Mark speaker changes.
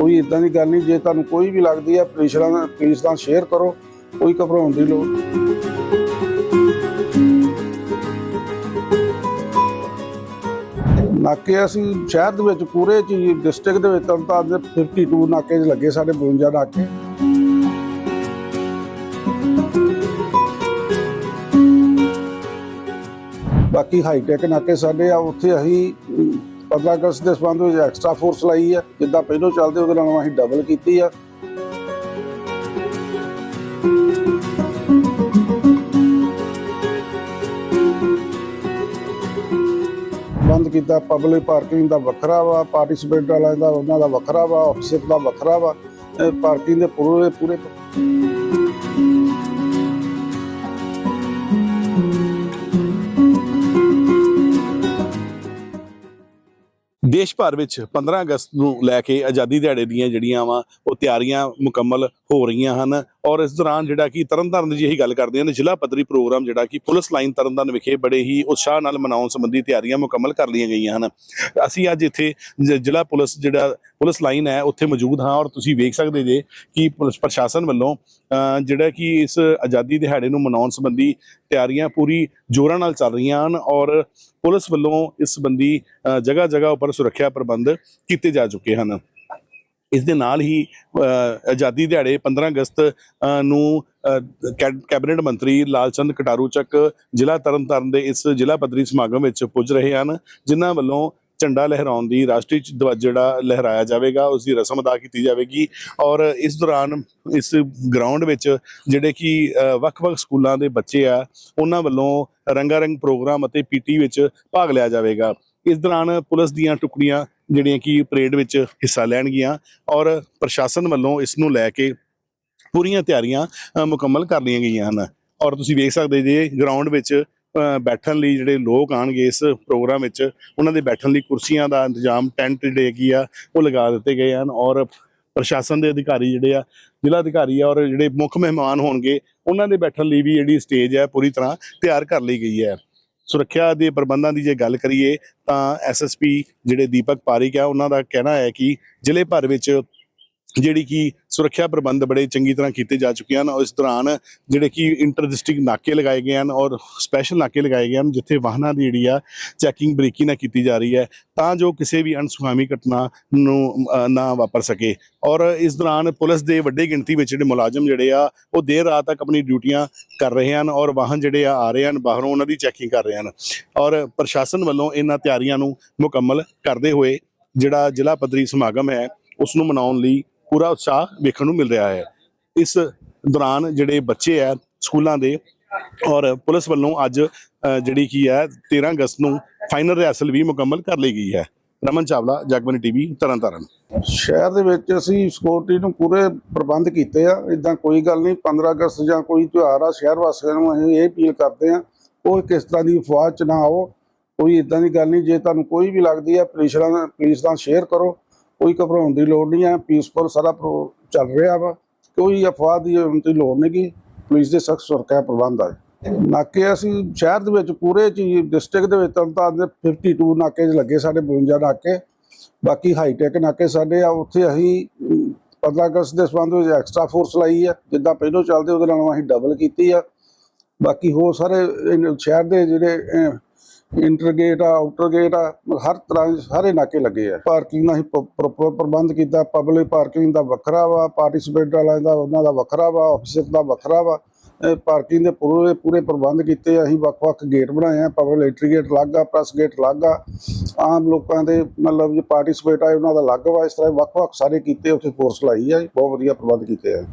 Speaker 1: ਕੋਈ ਇਦਾਂ ਦੀ ਗੱਲ ਨਹੀਂ, ਜੇ ਤੁਹਾਨੂੰ ਕੋਈ ਵੀ ਲੱਗਦੀ ਹੈ, ਪੁਲਿਸ ਨਾਲ ਪੁਲਿਸ ਨਾਲ ਸ਼ੇਅਰ ਕਰੋ, ਕੋਈ ਘਬਰਾਉਣ ਦੀ ਲੋੜ ਨਾਕੇ ਅਸੀਂ ਸ਼ਹਿਰ ਦੇ ਵਿੱਚ ਪੂਰੇ ਚ ਡਿਸਟ੍ਰਿਕਟ ਦੇ ਵਿੱਚ ਤਾਂ ਤਾਂ 52 ਨਾਕੇ ਲੱਗੇ ਸਾਡੇ 52 ਨਾਕੇ। ਬਾਕੀ ਹਾਈਟੈਕ ਨਾਕੇ ਸਾਡੇ ਆ, ਉੱਥੇ ਅਸੀਂ 15 ਅਗਸਤ ਦੇ ਸੰਬੰਧ ਵਿੱਚ ਐਕਸਟਰਾ ਫੋਰਸ ਲਾਈ ਆ, ਜਿੱਦਾਂ ਪਹਿਲੋਂ ਚੱਲਦੇ, ਉਹਦੇ ਨਾਲੋਂ ਅਸੀਂ ਡਬਲ ਕੀਤੀ ਆ। ਬੰਦ ਕੀਤਾ ਪਬਲਿਕ ਪਾਰਕਿੰਗ ਦਾ ਵੱਖਰਾ ਵਾ ਪਾਰਟਿਸਿਪੇਟ ਵਾਲਿਆਂ ਦਾ, ਉਹਨਾਂ ਦਾ ਵੱਖਰਾ ਵਾ ਆਫਿਸਰ ਦਾ ਵੱਖਰਾ ਵਾ ਪਾਰਕਿੰਗ ਦੇ ਪੂਰੇ ਪੂਰੇ
Speaker 2: ਦੇਸ਼ ਭਰ ਵਿੱਚ 15 ਅਗਸਤ ਨੂੰ ਲੈ ਕੇ ਆਜ਼ਾਦੀ ਦਿਹਾੜੇ ਦੀਆਂ ਜਿਹੜੀਆਂ ਵਾ, ਉਹ ਤਿਆਰੀਆਂ ਮੁਕੰਮਲ ਹੋ ਰਹੀਆਂ ਹਨ। ਔਰ ਇਸ ਦੌਰਾਨ ਜਿਹੜਾ ਕਿ ਤਰਨਤਾਰਨ ਦੀ ਇਹੀ ਗੱਲ ਕਰਦੇ ਹਨ, ਜ਼ਿਲ੍ਹਾ ਪੱਧਰੀ ਪ੍ਰੋਗਰਾਮ ਜਿਹੜਾ ਕਿ ਪੁਲਿਸ ਲਾਈਨ ਤਰਨਤਾਰਨ ਵਿਖੇ ਬੜੇ ਹੀ ਉਤਸ਼ਾਹ ਨਾਲ ਮਨਾਉਣ ਸੰਬੰਧੀ ਤਿਆਰੀਆਂ ਮੁਕੰਮਲ ਕਰ ਲਈਆਂ ਗਈਆਂ ਹਨ। ਅਸੀਂ ਅੱਜ ਇੱਥੇ ਜ- ਜ਼ਿਲ੍ਹਾ ਪੁਲਿਸ ਜਿਹੜਾ ਪੁਲਿਸ ਲਾਈਨ ਹੈ, ਉੱਥੇ ਮੌਜੂਦ ਹਾਂ ਔਰ ਤੁਸੀਂ ਵੇਖ ਸਕਦੇ ਜੇ ਕਿ ਪੁਲਿਸ ਪ੍ਰਸ਼ਾਸਨ ਵੱਲੋਂ ਜਿਹੜਾ ਕਿ ਇਸ ਆਜ਼ਾਦੀ ਦਿਹਾੜੇ ਨੂੰ ਮਨਾਉਣ ਸੰਬੰਧੀ ਤਿਆਰੀਆਂ ਪੂਰੀ ਜ਼ੋਰਾਂ ਨਾਲ ਚੱਲ ਰਹੀਆਂ ਹਨ ਔਰ ਪੁਲਿਸ ਵੱਲੋਂ ਇਸ ਸੰਬੰਧੀ ਜਗ੍ਹਾ ਜਗ੍ਹਾ ਉੱਪਰ ਸੁਰੱਖਿਆ ਪ੍ਰਬੰਧ ਕੀਤੇ ਜਾ ਚੁੱਕੇ ਹਨ। ਇਸ ਦੇ ਨਾਲ ਹੀ ਆਜ਼ਾਦੀ ਦਿਹਾੜੇ 15 ਅਗਸਤ ਨੂੰ ਕੈ- ਕੈਬਨਿਟ ਮੰਤਰੀ ਲਾਲਚੰਦ ਕਟਾਰੂ ਚੱਕ ਜ਼ਿਲ੍ਹਾ ਤਰਨਤਾਰਨ ਦੇ ਇਸ ਜ਼ਿਲ੍ਹਾ ਪੱਧਰੀ ਸਮਾਗਮ ਵਿੱਚ ਪੁੱਜ ਰਹੇ ਹਨ, ਜਿਨ੍ਹਾਂ ਵੱਲੋਂ ਝੰਡਾ ਲਹਿਰਾਉਣ ਦੀ ਰਾਸ਼ਟਰੀ ਧਵਜ ਜਿਹੜਾ ਲਹਿਰਾਇਆ ਜਾਵੇਗਾ, ਉਸ ਦੀ ਰਸਮ ਅਦਾ ਕੀਤੀ ਜਾਵੇਗੀ ਔਰ ਇਸ ਦੌਰਾਨ ਇਸ ਗਰਾਊਂਡ ਵਿੱਚ ਜਿਹੜੇ ਕਿ ਵੱਖ-ਵੱਖ ਸਕੂਲਾਂ ਦੇ ਬੱਚੇ ਆ, ਉਹਨਾਂ ਵੱਲੋਂ ਰੰਗਾਰੰਗ ਪ੍ਰੋਗਰਾਮ ਅਤੇ ਪੀਟੀ ਵਿੱਚ ਭਾਗ ਲਿਆ ਜਾਵੇਗਾ। ਇਸ ਦੌਰਾਨ ਪੁਲਿਸ ਦੀਆਂ ਟੁਕੜੀਆਂ ਜਿਹੜੀਆਂ ਕਿ ਪਰੇਡ ਵਿੱਚ ਹਿੱਸਾ ਲੈਣਗੀਆਂ ਔਰ ਪ੍ਰਸ਼ਾਸਨ ਵੱਲੋਂ ਇਸ ਨੂੰ ਲੈ ਕੇ ਪੂਰੀਆਂ ਤਿਆਰੀਆਂ ਮੁਕੰਮਲ ਕਰ ਲਈਆਂ ਗਈਆਂ ਹਨ। ਔਰ ਤੁਸੀਂ ਵੇਖ ਸਕਦੇ ਜੇ ਗਰਾਊਂਡ ਵਿੱਚ ਬੈਠਣ ਲਈ ਜਿਹੜੇ ਲੋਕ ਆਣਗੇ ਇਸ ਪ੍ਰੋਗਰਾਮ ਵਿੱਚ, ਉਹਨਾਂ ਦੇ ਬੈਠਣ ਲਈ ਕੁਰਸੀਆਂ ਦਾ ਇੰਤਜ਼ਾਮ, ਟੈਂਟ ਜਿਹੜੇ ਹੈਗੀ ਆ, ਉਹ ਲਗਾ ਦਿੱਤੇ ਗਏ ਹਨ ਔਰ ਪ੍ਰਸ਼ਾਸਨ ਦੇ ਅਧਿਕਾਰੀ ਜਿਹੜੇ ਆ, ਜ਼ਿਲ੍ਹਾ ਅਧਿਕਾਰੀ ਆ ਔਰ ਜਿਹੜੇ ਮੁੱਖ ਮਹਿਮਾਨ ਹੋਣਗੇ, ਉਹਨਾਂ ਦੇ ਬੈਠਣ ਲਈ ਵੀ ਜਿਹੜੀ ਸਟੇਜ ਹੈ ਪੂਰੀ ਤਰ੍ਹਾਂ ਤਿਆਰ ਕਰ ਲਈ ਗਈ ਹੈ। ਸੁਰੱਖਿਆ ਦੇ ਪ੍ਰਬੰਧਾਂ ਦੀ ਜੇ ਗੱਲ ਕਰੀਏ ਤਾਂ ਐਸਐਸਪੀ ਜਿਹੜੇ ਦੀਪਕ ਪਾਰਿਕ ਆ, ਉਹਨਾਂ ਦਾ ਕਹਿਣਾ ਹੈ ਕਿ ਜ਼ਿਲ੍ਹੇ ਭਰ ਵਿੱਚ ਜਿਹੜੀ ਕਿ ਸੁਰੱਖਿਆ ਪ੍ਰਬੰਧ ਬੜੇ ਚੰਗੀ ਤਰ੍ਹਾਂ ਕੀਤੇ ਜਾ ਚੁੱਕੇ ਹਨ ਔਰ ਇਸ ਦੌਰਾਨ ਜਿਹੜੇ ਕਿ ਇੰਟਰ ਡਿਸਟ੍ਰਿਕਟ ਨਾਕੇ ਲਗਾਏ ਗਏ ਹਨ ਔਰ ਸਪੈਸ਼ਲ ਨਾਕੇ ਲਗਾਏ ਗਏ ਹਨ ਜਿੱਥੇ ਵਾਹਨਾਂ ਦੀ ਜਿਹੜੀ ਆ ਚੈਕਿੰਗ ਬਰੀਕੀ ਨਾਲ ਕੀਤੀ ਜਾ ਰਹੀ ਹੈ ਤਾਂ ਜੋ ਕਿਸੇ ਵੀ ਅਣਸੁਖਾਵੀ ਘਟਨਾ ਨੂੰ ਨਾ ਵਾਪਰ ਸਕੇ। ਔਰ ਇਸ ਦੌਰਾਨ ਪੁਲਿਸ ਦੇ ਵੱਡੇ ਗਿਣਤੀ ਵਿੱਚ ਜਿਹੜੇ ਮੁਲਾਜ਼ਮ ਜਿਹੜੇ ਆ, ਉਹ ਦੇਰ ਰਾਤ ਤੱਕ ਆਪਣੀ ਡਿਊਟੀਆਂ ਕਰ ਰਹੇ ਹਨ ਔਰ ਵਾਹਨ ਜਿਹੜੇ ਆ ਆ ਰਹੇ ਹਨ, ਬਾਹਰੋਂ ਉਹਨਾਂ ਦੀ ਚੈਕਿੰਗ ਕਰ ਰਹੇ ਹਨ। ਔਰ ਪ੍ਰਸ਼ਾਸਨ ਵੱਲੋਂ ਇਹਨਾਂ ਤਿਆਰੀਆਂ ਨੂੰ ਮੁਕੰਮਲ ਕਰਦੇ ਹੋਏ ਜਿਹੜਾ ਜ਼ਿਲ੍ਹਾ ਪੱਧਰੀ ਸਮਾਗਮ ਹੈ ਉਸ ਨੂੰ ਮਨਾਉਣ ਲਈ ਪੂਰਾ ਉਤਸ਼ਾਹ ਵੇਖਣ ਨੂੰ ਮਿਲ ਰਿਹਾ ਹੈ। ਇਸ ਦੌਰਾਨ ਜਿਹੜੇ ਬੱਚੇ ਆ ਸਕੂਲਾਂ ਦੇ ਔਰ ਪੁਲਿਸ ਵੱਲੋਂ ਅੱਜ ਜਿਹੜੀ ਕੀ ਹੈ 13 ਅਗਸਤ ਨੂੰ ਫਾਈਨਲ ਰਿਹਰਸਲ ਵੀ ਮੁਕੰਮਲ ਕਰ ਲਈ ਗਈ ਹੈ। ਰਮਨ ਚਾਵਲਾ, ਜਗਬਨੀ ਟੀਵੀ, ਤਰਨਤਾਰਨ।
Speaker 1: ਸ਼ਹਿਰ ਦੇ ਵਿੱਚ ਅਸੀਂ ਸਿਕਿਉਰਿਟੀ ਨੂੰ ਪੂਰੇ ਪ੍ਰਬੰਧ ਕੀਤੇ ਆ। ਇਦਾਂ ਕੋਈ ਗੱਲ ਨਹੀਂ 15 ਅਗਸਤ ਜਾਂ ਕੋਈ ਤਿਉਹਾਰ ਆ, ਸ਼ਹਿਰ ਵਾਸੀਆਂ ਨੂੰ ਅਸੀਂ ਇਹ ਅਪੀਲ ਕਰਦੇ ਆ, ਉਹ ਕਿਸ ਤਰ੍ਹਾਂ ਦੀ ਅਫਵਾਹ ਚ ਨਾ ਆਓ, ਕੋਈ ਇਦਾਂ ਦੀ ਗੱਲ ਨਹੀਂ। ਜੇ ਤੁਹਾਨੂੰ ਕੋਈ ਵੀ ਲੱਗਦੀ ਹੈ, ਪੁਲਿਸ ਨਾਲ ਪੁਲਿਸ ਨਾਲ ਸ਼ੇਅਰ ਕਰੋ। ਕੋਈ ਘਬਰਾਉਣ ਦੀ ਲੋੜ ਨਹੀਂ ਹੈ ਪੀਸਫੁਲ ਸਾਰਾ ਪ੍ਰੋ- ਚੱਲ ਰਿਹਾ ਵਾ। ਕੋਈ ਅਫਵਾਹ ਦੀ ਦੀ ਲੋੜ ਨਹੀਂ ਗੀ। ਪੁਲਿਸ ਦੇ ਸਖਤ ਸੁਰੱਖਿਆ ਪ੍ਰਬੰਧ ਆ ਨਾਕੇ ਅਸੀਂ ਸ਼ਹਿਰ ਦੇ ਵਿੱਚ ਪੂਰੇ ਚ ਡਿਸਟ੍ਰਿਕਟ ਦੇ ਵਿੱਚ ਤਾਂ ਤਾਂ 52 ਨਾਕੇ ਲੱਗੇ ਸਾਡੇ 52 ਨਾਕੇ। ਬਾਕੀ ਹਾਈਟੈਕ ਨਾਕੇ ਸਾਡੇ ਆ ਉੱਥੇ ਅਸੀਂ ਅਮ, 15 ਅਗਸਤ ਦੇ ਸੰਬੰਧ ਵਿੱਚ ਐਕਸਟਰਾ ਫੋਰਸ ਲਾਈ ਆ। ਜਿੱਦਾਂ ਪਹਿਲਾਂ ਚੱਲਦੇ ਉਹਦੇ ਨਾਲੋਂ ਅਸੀਂ ਡਬਲ ਕੀਤੀ ਆ। ਬਾਕੀ ਹੋਰ ਸਾਰੇ ਸ਼ਹਿਰ ਦੇ ਜਿਹੜੇ ਇੰਟਰ ਗੇਟ ਆ ਆਊਟਰ ਗੇਟ ਆ ਹਰ ਤਰ੍ਹਾਂ ਦੇ ਸਾਰੇ ਨਾਕੇ ਲੱਗੇ ਆ। ਪਾਰਕਿੰਗ ਦਾ ਅਸੀਂ ਪ੍ਰੋਪਰ ਪ੍ਰਬੰਧ ਕੀਤਾ ਪਬਲਿਕ ਪਾਰਕਿੰਗ ਦਾ ਵੱਖਰਾ ਵਾ ਪਾਰਟਿਸਿਪੇਟ ਵਾਲਿਆਂ ਦਾ, ਉਹਨਾਂ ਦਾ ਵੱਖਰਾ ਵਾ ਆਫਿਸਰ ਦਾ ਵੱਖਰਾ ਵਾ। ਪਾਰਕਿੰਗ ਦੇ ਪੂਰੇ ਪੂਰੇ ਪ੍ਰਬੰਧ ਕੀਤੇ ਆ। ਅਸੀਂ ਵੱਖ-ਵੱਖ ਗੇਟ ਬਣਾਏ ਆ ਪਬਲਿਕ ਐਂਟਰੀ ਗੇਟ ਅਲੱਗ ਆ ਪ੍ਰੈਸ ਗੇਟ ਅਲੱਗ ਆ। ਆਮ ਲੋਕਾਂ ਦੇ ਮਤਲਬ ਜੇ ਪਾਰਟਿਸਿਪੇਟ ਆ ਉਹਨਾਂ ਦਾ ਅਲੱਗ ਵਾ, ਇਸ ਤਰ੍ਹਾਂ ਵੱਖ-ਵੱਖ ਸਾਰੇ ਕੀਤੇ, ਉੱਥੇ ਫੋਰਸ ਲਾਈ ਆ, ਬਹੁਤ ਵਧੀਆ ਪ੍ਰਬੰਧ ਕੀਤੇ ਆ।